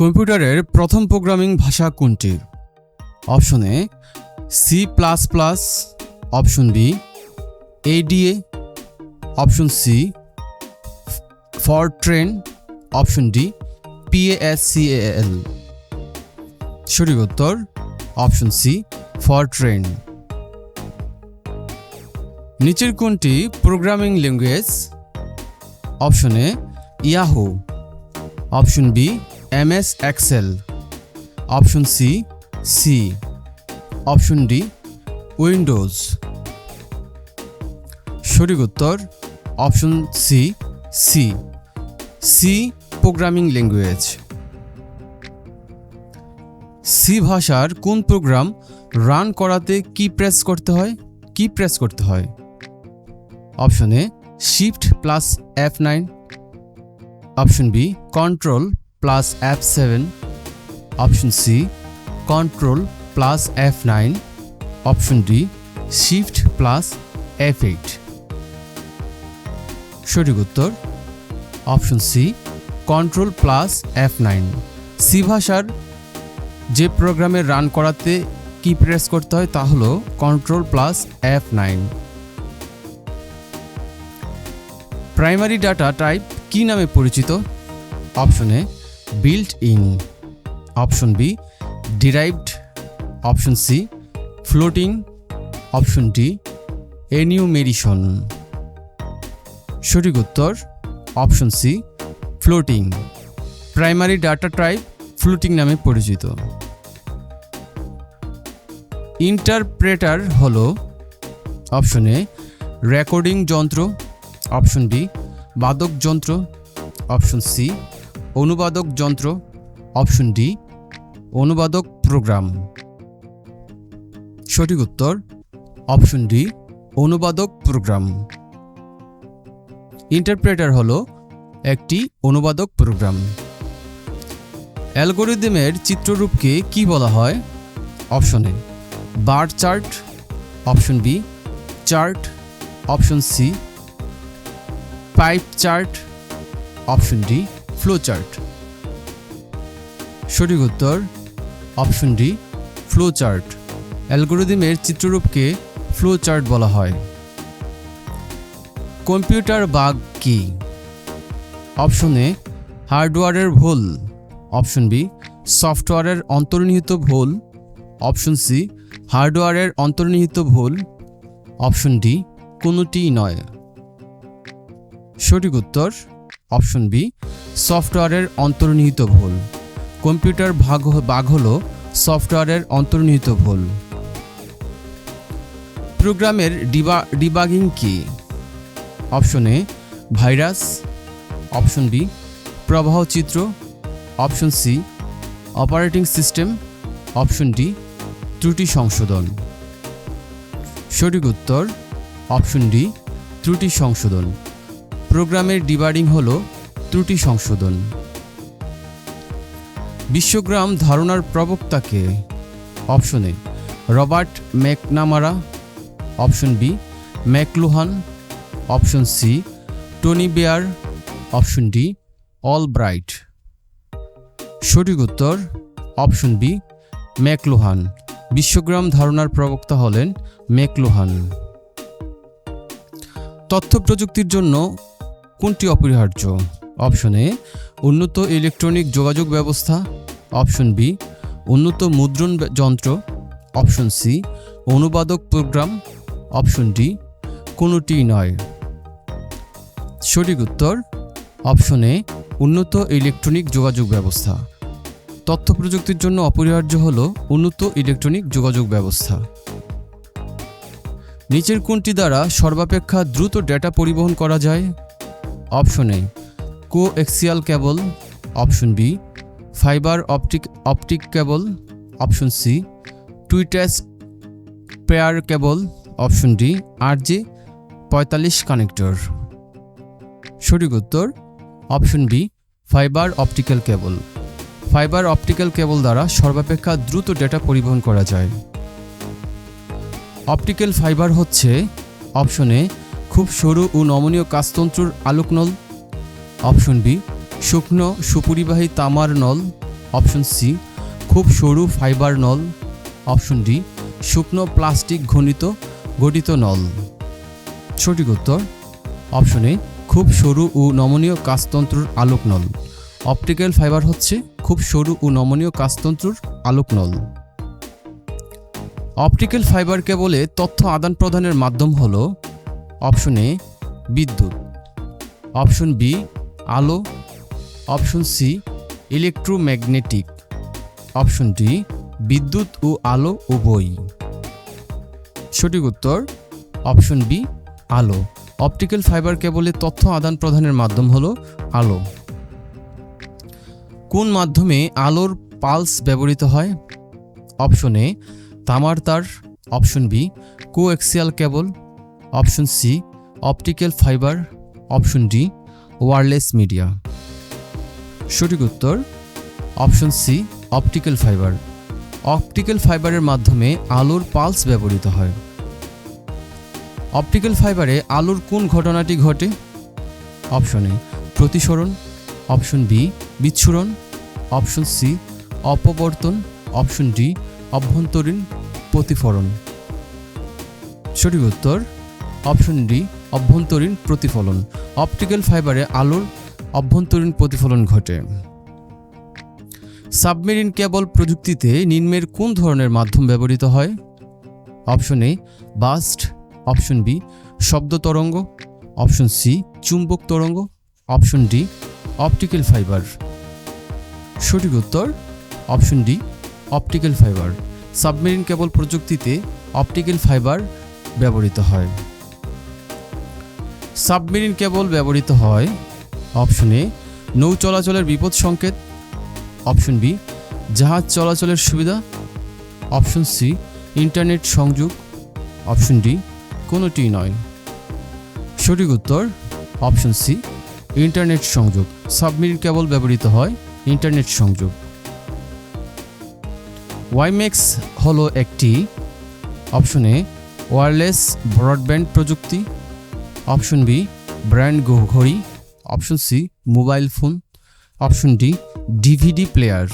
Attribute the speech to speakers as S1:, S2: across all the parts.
S1: কম্পিউটারের প্রথম প্রোগ্রামিং ভাষা কোনটি? Option A C plus plus option B ADA option C Fortran option D PASCL সঠিক উত্তর, অপশন সি ফর ট্রেন নিচের কোনটি programming language? Option A Yahoo option B M S Excel. Option C C. Option D, Windows. সঠিক উত্তর, option C C. C, programming language. C ভাষার কোন program run করাতে কি প্রেস করতে হয়? কি প্রেস করতে হয়? Option A, shift plus F nine. Option B, control plus F seven option C control plus F nine option D shift plus F eight সঠিক উত্তর option C control plus F nine C ভাষার যে প্রোগ্রামে run করাতে কি press করতে হয় তা হলো control plus F nine primary data type কি নামে পরিচিত? Option built in option B derived option C floating option D enumeration সঠিক উত্তর option C floating primary data type floating নামে পরিচিত। ইন্টারপ্রেটার হল অপশন এ রেকর্ডিং যন্ত্র অপশন বি বাদক যন্ত্র অপশন সি অনুবাদক যন্ত্র, অপশন ডি, অনুবাদক প্রোগ্রাম। সঠিক উত্তর, অপশন ডি, অনুবাদক প্রোগ্রাম। ইন্টারপ্রেটার হলো একটি অনুবাদক প্রোগ্রাম। অ্যালগোরিদমের চিত্ররূপকে কি বলা হয়? Option A, bar chart. Option B, chart. Option C, pie chart. Option D flow chart সঠিক উত্তর অপশন ডি ফ্লো চার্ট অ্যালগোরিদমের চিত্ররূপকে ফ্লো চার্ট বলা হয়। কম্পিউটার বাগ কি? অপশন এ হার্ডওয়্যারের ভুল। অপশন বি সফটওয়্যারের অন্তর্নিহিত ভুল। অপশন সি হার্ডওয়্যারের অন্তর্নিহিত ভুল। অপশন ডি কোনোটিই নয়। সঠিক উত্তর অপশন বি, সফটওয়্যারের অন্তর্নিহিত ভুল। কম্পিউটার ভাগ বাগ হল সফটওয়্যারের অন্তর্নিহিত ভুল। প্রোগ্রামের ডিবা ডিবাগিং কি? Option A, virus. Option B, প্রবাহ চিত্র। Option C, operating system. Option D, ত্রুটি সংশোধন। সঠিক উত্তর, অপশন ডি, ত্রুটি সংশোধন। প্রোগ্রামের ডিবারিং হল ত্রুটি সংশোধন। বিশ্বগ্রাম ধারণার প্রবক্তাকে option A, Robert McNamara, option B, McLuhan, option C, Tony Blair, option D Albright সঠিক উত্তর, অপশন বি, ম্যাকলুহান। বিশ্বগ্রাম ধারণার প্রবক্তা হলেন ম্যাকলুহান। তথ্য প্রযুক্তির জন্য কোনটি অপরিহার্য? অপশন এ, উন্নত ইলেকট্রনিক যোগাযোগ ব্যবস্থা। অপশন বি, উন্নত মুদ্রণ যন্ত্র। অপশন সি, অনুবাদক প্রোগ্রাম। অপশন ডি কোনোটিই নয়। সঠিক উত্তর, অপশন এ, উন্নত ইলেকট্রনিক যোগাযোগ ব্যবস্থা। তথ্য প্রযুক্তির জন্য অপরিহার্য হল উন্নত ইলেকট্রনিক যোগাযোগ ব্যবস্থা। নিচের কোনটি দ্বারা সর্বাপেক্ষা দ্রুত ডেটা পরিবহন করা যায়? Option A coaxial cable, option B fibre optic optic cable, option C twisted pair cable, option D R J পঁয়তাল্লিশ কানেক্টর। সঠিক উত্তর, option B fibre optical cable. Fibre optical cable দ্বারা সর্বাপেক্ষা দ্রুত ডেটা পরিবহন করা যায়। অপটিক্যাল ফাইবার হচ্ছে অপশনে খুব সরু ও নমনীয় কাজতন্ত্রুর আলোকনল। অপশন বি, শুকনো সুপরিবাহী তামার নল। অপশন সি, খুব সরু ফাইবার নল। অপশন ডি, শুকনো প্লাস্টিক ঘনিত গঠিত নল। সঠিক উত্তর? অপশন এ, খুব সরু ও নমনীয় কাজতন্ত্রর আলোক নল অপটিক্যাল ফাইবার হচ্ছে খুব সরু ও নমনীয় কাজতন্ত্রর আলোক নল অপটিক্যাল ফাইবার কেবলে তথ্য আদান প্রদানের মাধ্যম হল অপশন এ বিদ্যুৎ, অপশন বি আলো, option C electromagnetic, option D বিদ্যুৎ ও আলো উভয়ই সঠিক উত্তর অপশন বি আলো। অপটিক্যাল ফাইবার কেবলে তথ্য আদান প্রদানের মাধ্যম হলো আলো। কোন মাধ্যমে আলোর পালস ব্যবহৃত হয়? অপশন এ তামার তার, option B coaxial cable option C, optical fibre, option D, wireless media. সঠিক উত্তর, option C, optical fibre. Optical ফাইবারের মাধ্যমে আলোর পালস ব্যবহৃত হয়। অপটিক্যাল ফাইবারে আলোর কোন ঘটনাটি ঘটে? অপশন এ, প্রতিসরণ। অপশন বি, বিচ্ছুরণ। অপশন সি, অপবর্তন। অপশন ডি, অভ্যন্তরীণ প্রতিফলন সঠিক উত্তর অপশন ডি, অভ্যন্তরীণ প্রতিফলন। অপটিক্যাল ফাইবারে আলোর অভ্যন্তরীণ প্রতিফলন ঘটে। সাবমেরিন কেবল প্রযুক্তিতে নিম্নের কোন ধরনের মাধ্যম ব্যবহৃত হয়? অপশন এ, বাস্ট। অপশন বি, শব্দ তরঙ্গ। অপশন সি, চুম্বক তরঙ্গ। Option D, optical fibre. সঠিক উত্তর? Option D, optical fibre. Submarine cable প্রযুক্তিতে অপটিক্যাল ফাইবার ব্যবহৃত হয়। সাবমেরিন কেবল ব্যবহৃত হয় অপশন এ, নৌ চলাচলের বিপদ সংকেত, অপশন বি, জাহাজ চলাচলের সুবিধা, অপশন সি, ইন্টারনেট সংযোগ, অপশন ডি কোনোটি নয়। সঠিক উত্তর, অপশন সি, ইন্টারনেট সংযোগ, সাবমেরিন কেবল ব্যবহৃত হয় ইন্টারনেট সংযোগ। ওয়াইম্যাক্স হলো একটি, অপশন এ ওয়্যারলেস ব্রডব্যান্ড প্রযুক্তি অপশন বি, ব্র্যান্ড ঘড়ি। Option C, mobile phone. Option D, DVD player.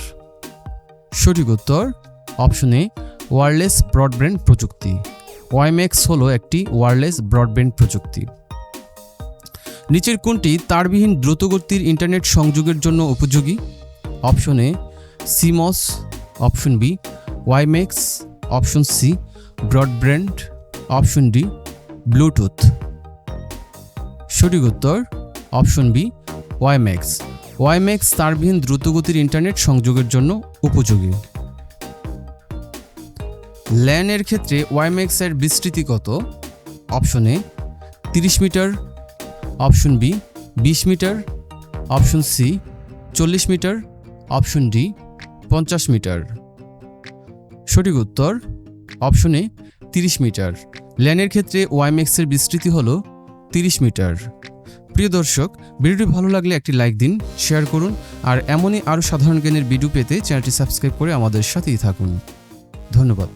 S1: সঠিক উত্তর, অপশন এ ওয়্যারলেস ব্রডব্যান্ড প্রযুক্তি। ওয়াইম্যাক্স হলো একটি ওয়ারলেস ব্রডব্যান্ড প্রযুক্তি। নিচের কোনটি তারবিহীন দ্রুতগতির ইন্টারনেট সংযোগের জন্য উপযোগী? Option A, SIMs. Option B WiMAX option C, broadband. Option D, bluetooth. সঠিক উত্তর অপশন বি ওয়াইম্যাক্স ওয়াইম্যাক্স তারবিহীন দ্রুতগতির ইন্টারনেট সংযোগের জন্য উপযোগী। ল্যানের ক্ষেত্রে ওয়াইম্যাক্স এর বিস্তৃতি কত? অপশন এ, তিরিশ মিটার। অপশন বি, বিশ মিটার। অপশন সি, চল্লিশ মিটার। অপশন ডি, পঞ্চাশ মিটার। সঠিক উত্তর অপশন তিরিশ মিটার। ল্যানের ক্ষেত্রে ওয়াইম্যাক্সের বিস্তৃতি হল তিরিশ মিটার। প্রিয় দর্শক, ভিডিওটি ভালো লাগলে একটি লাইক দিন, শেয়ার করুন, আর এমনই আরও সাধারণ জ্ঞানের ভিডিও পেতে চ্যানেলটি সাবস্ক্রাইব করে আমাদের সাথেই থাকুন। ধন্যবাদ।